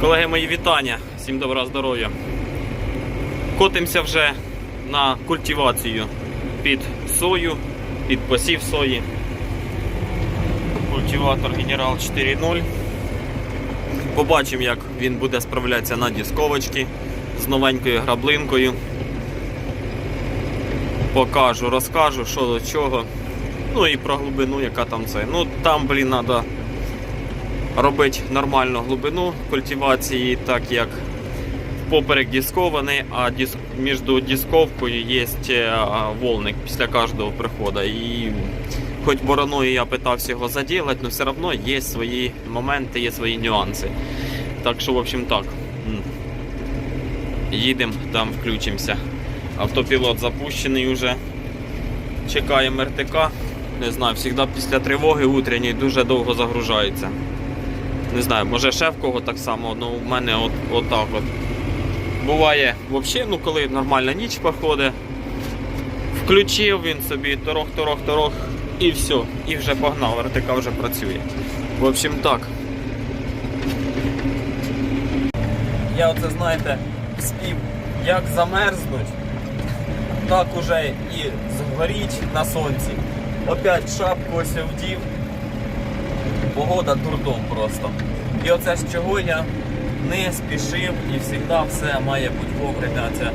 Колеги, мої вітання, всім доброго здоров'я. Котимося вже на культивацію під сою, під посів сої. Культиватор Генерал 4.0. Побачимо, як він буде справлятися на дісковочці з новенькою граблинкою. Покажу, розкажу, що до чого. Ну і про глибину, яка там це. Ну там, блін, треба робити нормальну глибину культивації, так як поперек дискований, а між дисковкою є е, волник після кожного приходу. І хоч бороною я питався його заділати, але все одно є свої моменти, є свої нюанси. Так що, в общем, так. Їдемо, там включимося. Автопілот запущений вже. Чекаємо РТК. Не знаю, завжди після тривоги утренньої дуже довго загружається. Не знаю, може ще в кого так само, ну в мене от, от так от. Буває взагалі, ну коли нормальна ніч походить, включив він собі торох, торох, торох і все. І вже погнав, РТК вже працює. В общем так. Я оце знаєте, спів, як замерзнуть, так уже і згоріть на сонці. Опять шапку ось вдів. Погода дурдом просто. І оце ж чого я не спішив і завжди все має бути вовремя ця е,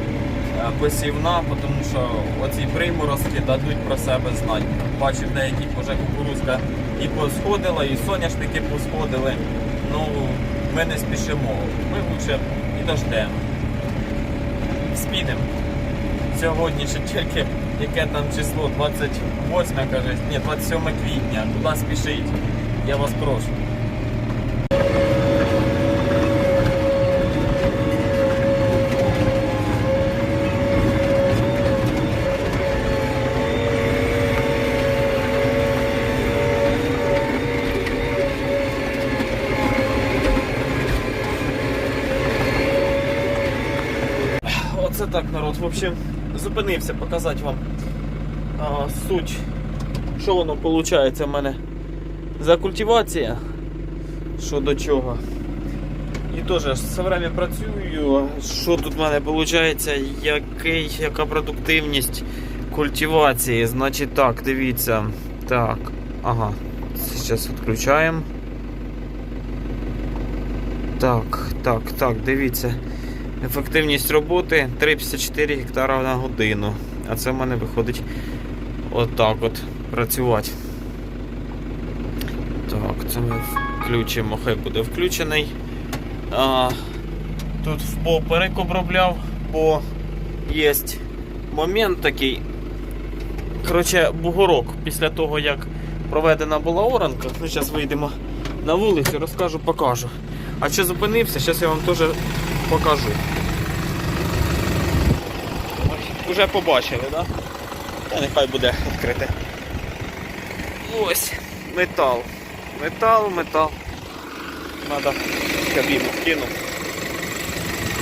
посівна, тому що оці приморозки дадуть про себе знати. Бачив, деякі вже кукурузка і посходила, і соняшники посходили. Ну, ми не спішимо. Ми лучше і дождемо. Спінемо. Сьогодні ще тільки яке там число 28, каже, ні, 27 квітня. Куди спішить? Я вас прошу. Оце так, народ. В общем, зупинився показати вам а, суть, що воно виходить в мене за культивація, що до чого. І теж все время працюю. Що тут в мене виходить, який, яка продуктивність культивації? Значить так, дивіться. Так, ага. Зараз відключаємо. Так, так, так, дивіться. Ефективність роботи 3,54 гектара на годину. А це в мене виходить отак от працювати. Так, це ми включимо, хай буде включений. А, Тут впоперек обробляв, бо є момент такий. Коротше, бугорок після того, як проведена була оранка. Ну, зараз вийдемо на вулицю, розкажу, покажу. А що зупинився, зараз я вам теж покажу. Ось, Уже побачили? Да? Та нехай буде відкрите. Ось, метал. Метал, метал. Надо кабіну кину.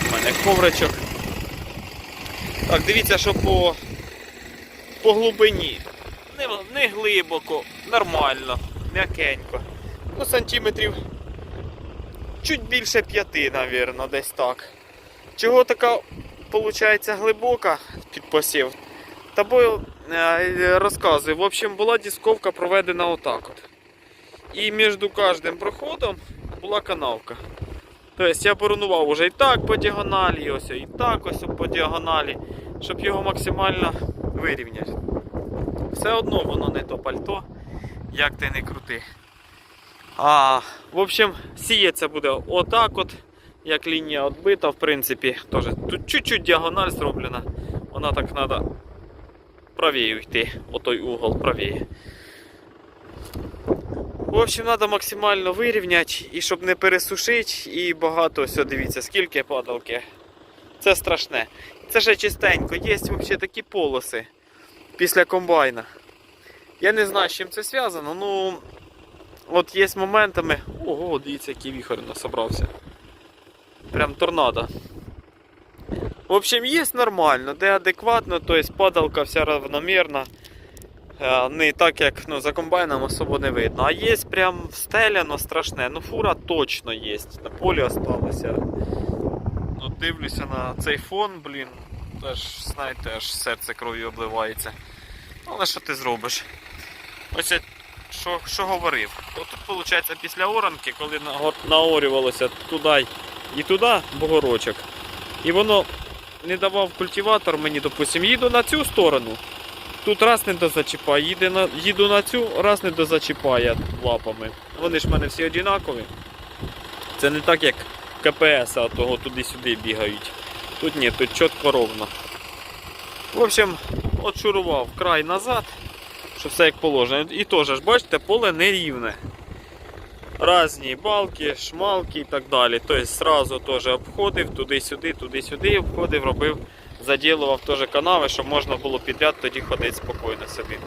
У мене ковричок. Так, дивіться, що по, по глибині. Не, не глибоко, нормально, м'якенько. Ну, сантиметрів чуть більше п'яти, навірно, десь так. Чого така, виходить, глибока під посів? Та бо е, розказую. В общем, була дисковка проведена отак от. І між кожним проходом була канавка. Тобто я боронував уже і так по діагоналі, і ось і так ось по діагоналі, щоб його максимально вирівняти. Все одно воно не то пальто, як ти не крути. А, в общем, сіється буде отак от, як лінія відбита, в принципі, теж. Тут чуть-чуть діагональ зроблена. Вона так треба правіє йти, отой угол правіє. В общем, треба максимально вирівняти і щоб не пересушити і багато, все, дивіться, скільки падалки. Це страшне. Це ще чистенько, є взагалі такі полоси після комбайна. Я не знаю, з чим це зв'язано, ну от є моментами. Ого, дивіться, який віхор насобрався. Прям торнадо. В общем, є нормально, де адекватно, то есть падалка вся равномірна. Е, Не так, як ну, за комбайном особо не видно. А є прям встеляно страшне. Ну фура точно є. На полі осталося. Ну, дивлюся на цей фон, блін. Теж, знаєте, аж серце кров'ю обливається. Але що ти зробиш? Ось я що, що говорив. Тут, виходить, після оранки, коли наорювалося туди і туди бугорочок, і воно не давав культиватор мені, допустим, їду на цю сторону, тут раз не дозачіпає, їде на, їду на цю, раз не дозачіпає лапами. Вони ж в мене всі однакові. Це не так, як КПС, а того туди-сюди бігають. Тут ні, тут чітко ровно. В общем, от шурував край назад, що все як положено. І теж, ж, бачите, поле нерівне. Разні балки, шмалки і так далі. Тобто сразу теж обходив туди-сюди, туди-сюди обходив, робив, заділував теж канави, щоб можна було підряд тоді ходити спокійно собі.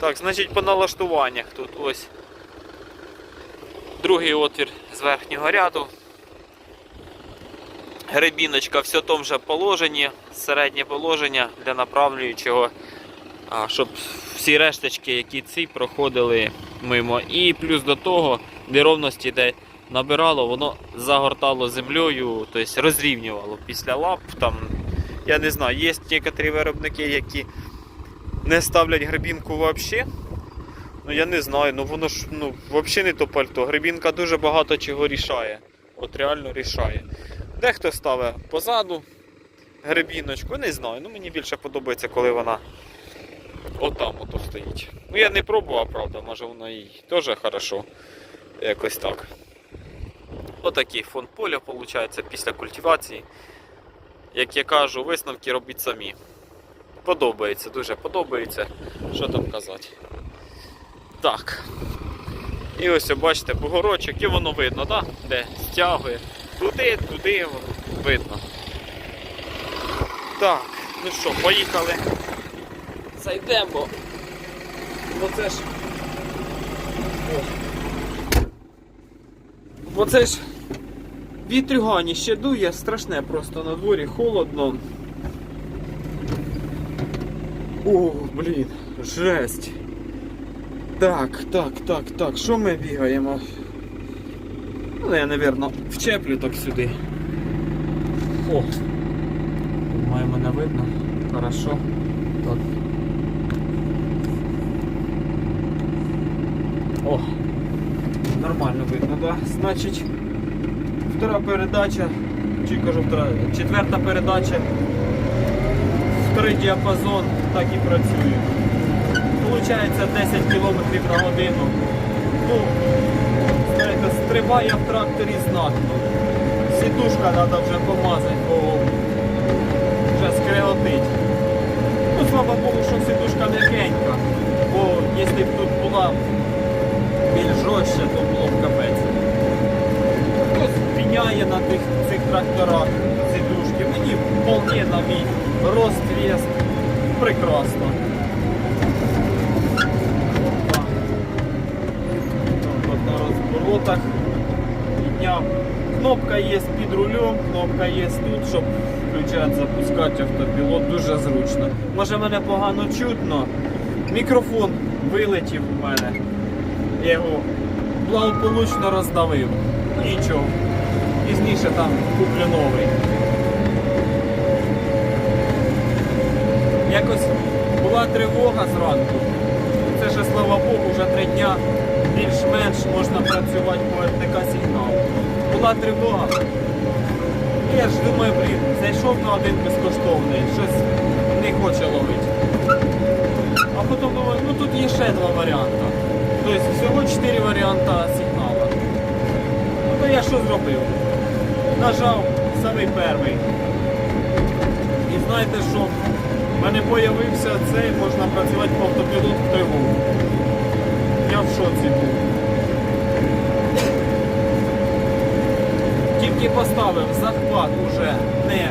Так, значить по налаштуваннях тут ось другий отвір з верхнього ряду. Гребіночка все в тому же положенні, середнє положення для направлюючого, щоб всі решточки, які ці проходили мимо. І плюс до того, неровності, де набирало, воно загортало землею, тобто розрівнювало після лап. Там, я не знаю, є некоторі виробники, які не ставлять гребінку взагалі. Ну я не знаю, ну воно ж ну, взагалі не то пальто. Гребінка дуже багато чого рішає. От реально рішає. Дехто ставить позаду гребіночку, не знаю. Ну мені більше подобається, коли вона отам ото стоїть. Ну я не пробував, правда, може воно і теж хорошо. Якось так. Отакий фон поля виходить після культивації. Як я кажу, висновки робіть самі. Подобається, дуже подобається. Що там казати. Так. І ось бачите, бугорочок, і воно видно, да? де стягує. Туди, туди воно видно. Так, ну що, поїхали. Зайдемо, бо, бо це ж. Бо це ж вітрюгані ще дує, страшне просто на дворі, холодно. О, блін, жесть. Так, так, так, так, що ми бігаємо? Ну, я, напевно, вчеплю так сюди. О! Має мене видно. Хорошо. Так. О! Нормально видно, да? Значить, втора передача, чи кажу, втора, четверта передача, вторий діапазон так і працює. Получається 10 км на годину. Ну, знаєте, стрибає в тракторі знатно. Сідушка треба вже помазати, бо вже скреготить. Ну, слава Богу, що сідушка м'якенька, бо якщо б тут була більш жорстче, то було б капець. Хтось на тих цих тракторах сідушки. Мені вполне на мій рост вес прекрасно. На розворотах підняв. Кнопка є під рулем, кнопка є тут, щоб включати, запускати автопілот, дуже зручно. Може мене погано чутно. Мікрофон вилетів у мене. Я його благополучно роздавив. Нічого. Пізніше там куплю новий. Якось була тривога зранку. Це ще слава Богу, вже три дня більш-менш можна працювати по РТК сигналу. Була тривога. І я ж думаю, блін, зайшов на один безкоштовний, щось не хоче ловити. А потім думаю, ну тут є ще два варіанти. Тобто всього чотири варіанти сигналу. Ну то я що зробив? Нажав самий перший. І знаєте що? У мене з'явився цей, можна працювати по автопілоту в тривогу. Я в шоці був. Тільки поставив захват уже не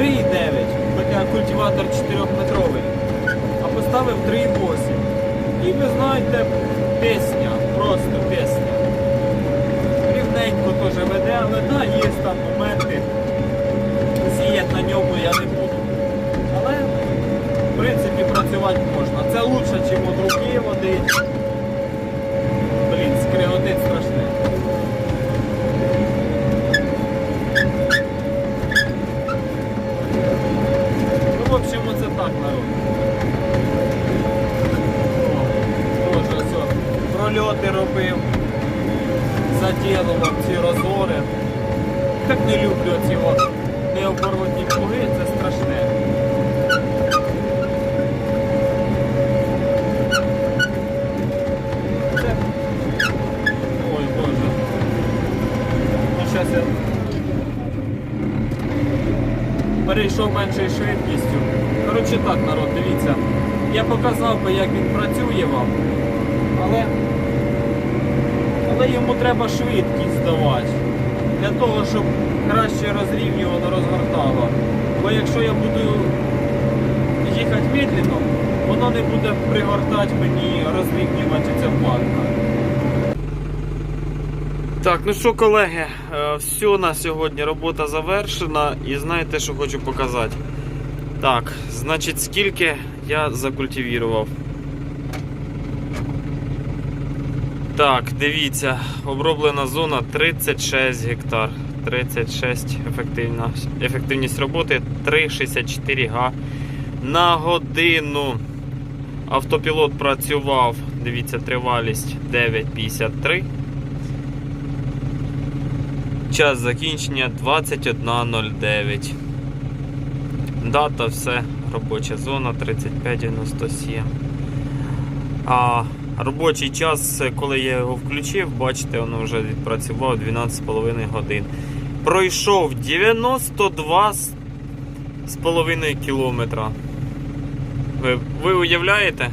3,9, хоча культиватор 4-метровий, а поставив 3,8. І ви знаєте, пісня, просто пісня легенько теж веде, але да, є там моменти. Сіяти на ньому я не буду. Але в принципі працювати можна. Це краще, ніж у руки води. Блін, скриготить страшне. Ну, в общем, оце так народ. О, Тоже. Прольоти робив нанаделував ці розори. Так не люблю ці необоротні плуги, це страшне. Ой, Боже. Перейшов меншою швидкістю. Коротше так, народ, дивіться. Я показав би, як він працює вам, але, але йому треба швидкість давати. Для того, щоб краще розрівнювано розгортало. Бо якщо я буду їхати медленно, воно не буде пригортати мені розрівнювати ця платка. Так, ну що, колеги, е, все на сьогодні робота завершена. І знаєте, що хочу показати? Так, значить, скільки я закультивірував. Так, дивіться, оброблена зона 36 гектар. 36 ефективна, ефективність роботи 3,64 га на годину. Автопілот працював, дивіться, тривалість 9,53. Час закінчення 21.09. Дата, все, робоча зона 3597. А робочий час, коли я його включив, бачите, воно вже відпрацював 12,5 годин. Пройшов 92,5 кілометра. Ви, ви уявляєте?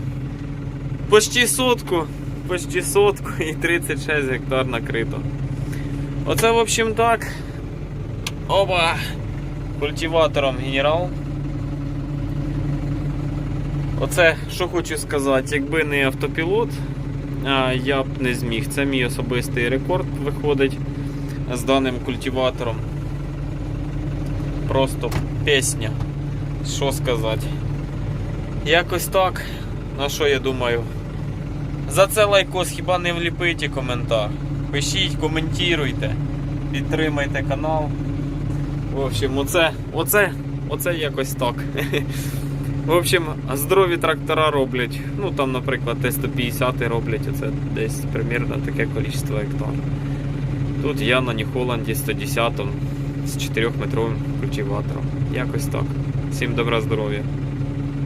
Почти сотку, почти сотку і 36 гектар накрито. Оце, в общем, так. Оба! Культиватором генерал. Оце, що хочу сказати, якби не автопілот, я б не зміг. Це мій особистий рекорд виходить з даним культиватором. Просто пісня. Що сказати? Якось так. На що я думаю? За це лайкос хіба не вліпить і коментар. Пишіть, коментуйте, підтримайте канал. В общем, оце, оце, оце якось так. В общем, здорові трактора роблять. Ну там, наприклад, Т-150 роблять, оце десь примірно таке кількість гектар. Тут я на Ніхоланді 110 з 4-метровим культиватором. Якось так. Всім добра здоров'я.